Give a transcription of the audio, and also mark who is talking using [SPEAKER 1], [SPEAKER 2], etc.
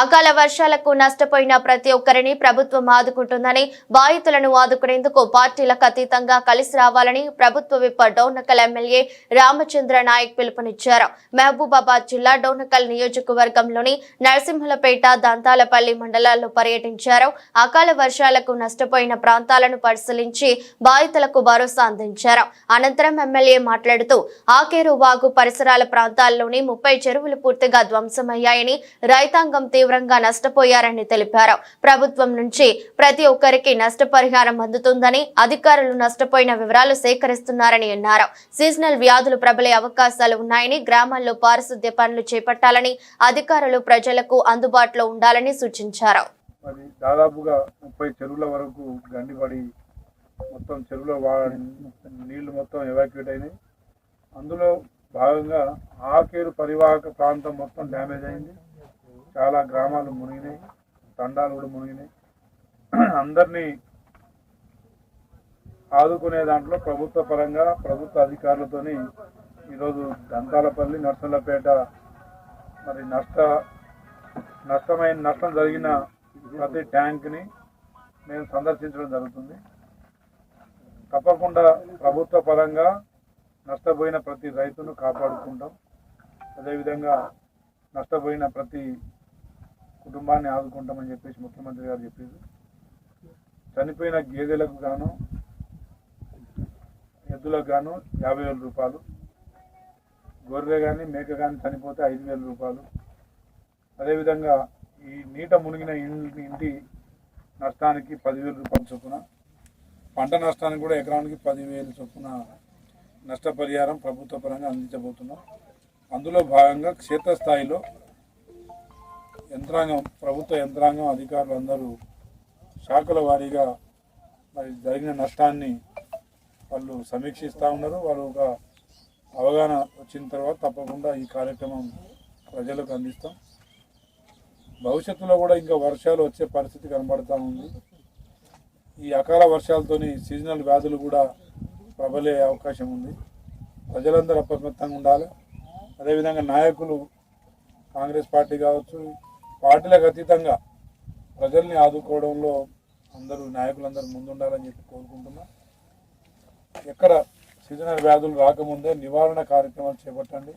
[SPEAKER 1] అకాల వర్షాలకు నష్టపోయిన ప్రతి ఒక్కరిని ప్రభుత్వం ఆదుకుంటుందని బాధితులను ఆదుకునేందుకు పార్టీలకు అతీతంగా కలిసి రావాలని ప్రభుత్వ విప్ప డోనకల్ ఎమ్మెల్యే రామచంద్ర నాయక్ పిలుపునిచ్చారు. మహబూబాబాద్ జిల్లా డోర్నకల్ నియోజకవర్గంలోని నరసింహులపేట దంతాలపల్లి మండలాల్లో పర్యటించారు. అకాల వర్షాలకు నష్టపోయిన ప్రాంతాలను పరిశీలించి బాధితులకు భరోసా అందించారు. అనంతరం ఎమ్మెల్యే మాట్లాడుతూ ఆకేరు వాగు పరిసరాల ప్రాంతాల్లోని ముప్పై చెరువులు పూర్తిగా ధ్వంసమయ్యాయని రైతాంగం తీవ్రంగా నష్టపోయారని తెలిపారు. ప్రభుత్వం నుంచి ప్రతి ఒక్కరికి నష్టపరిహారం అందుతుందని అధికారులు నష్టపోయిన వివరాలు సేకరిస్తున్నారని అన్నారు. సీజనల్ వ్యాధులు ప్రబలే అవకాశాలు ఉన్నాయని గ్రామాల్లో పారిశుద్ధ్య పనులు చేపట్టాలని అధికారులు ప్రజలకు అందుబాటులో ఉండాలని సూచించారు.
[SPEAKER 2] మరి దాదాపుగా ముప్పై చెరువుల వరకు గండిపడి మొత్తం చెరువులో నీళ్ళు మొత్తం ఎవాక్యుయేట్ అయినాయి. అందులో భాగంగా ఆకేరు పరివాహక ప్రాంతం మొత్తం డ్యామేజ్ అయింది. చాలా గ్రామాలు మునిగినాయి తండాలు కూడా మునిగినాయి. అందరినీ ఆదుకునే దాంట్లో ప్రభుత్వ పరంగా ప్రభుత్వ అధికారులతోని ఈరోజు దంతాలపల్లి నర్సంలపేట మరి నష్ట నష్టమైన నష్టం జరిగిన ప్రతి ట్యాంక్ని మేము సందర్శించడం జరుగుతుంది. తప్పకుండా ప్రభుత్వ పరంగా నష్టపోయిన ప్రతి రైతును కాపాడుకుంటాం. అదేవిధంగా నష్టపోయిన ప్రతి కుటుంబాన్ని ఆదుకుంటామని చెప్పేసి ముఖ్యమంత్రి గారు చెప్పారు. చనిపోయిన గేదెలకు గాను ఎద్దులకు గాను యాభై వేల రూపాయలు. గొర్రె కానీ మేక కానీ చనిపోతే ఐదు వేల రూపాయలు. అదేవిధంగా ఈ నీట మునిగిన ఇంటి నష్టానికి పదివేల రూపాయల చొప్పున పంట నష్టానికి కూడా ఎకరానికి పదివేల చొప్పున నష్టపరిహారం ప్రభుత్వ పరంగా అందించబోతున్నాం. అందులో భాగంగా క్షేత్రస్థాయిలో యంత్రాంగం ప్రభుత్వ యంత్రాంగం అధికారులు అందరూ శాఖల వారీగా మరి జరిగిన నష్టాన్ని వాళ్ళు సమీక్షిస్తూ ఉన్నారు. వాళ్ళు ఒక అవగాహన వచ్చిన తర్వాత తప్పకుండా ఈ కార్యక్రమం ప్రజలకు అందిస్తాం. భవిష్యత్తులో కూడా ఇంకా వర్షాలు వచ్చే పరిస్థితి కనబడతా ఉంది. ఈ అకాల వర్షాలతోని సీజనల్ వ్యాధులు కూడా ప్రబలే అవకాశం ఉంది. ప్రజలందరూ అప్రమత్తంగా ఉండాలి. అదేవిధంగా నాయకులు కాంగ్రెస్ పార్టీ కావచ్చు పార్టీలకు అతీతంగా ప్రజల్ని ఆదుకోవడంలో అందరూ నాయకులందరూ ముందుండాలని చెప్పి కోరుకుంటున్నా. ఎక్కడ సీజనల్ వ్యాధులు రాకముందే నివారణ కార్యక్రమాలు చేపట్టండి.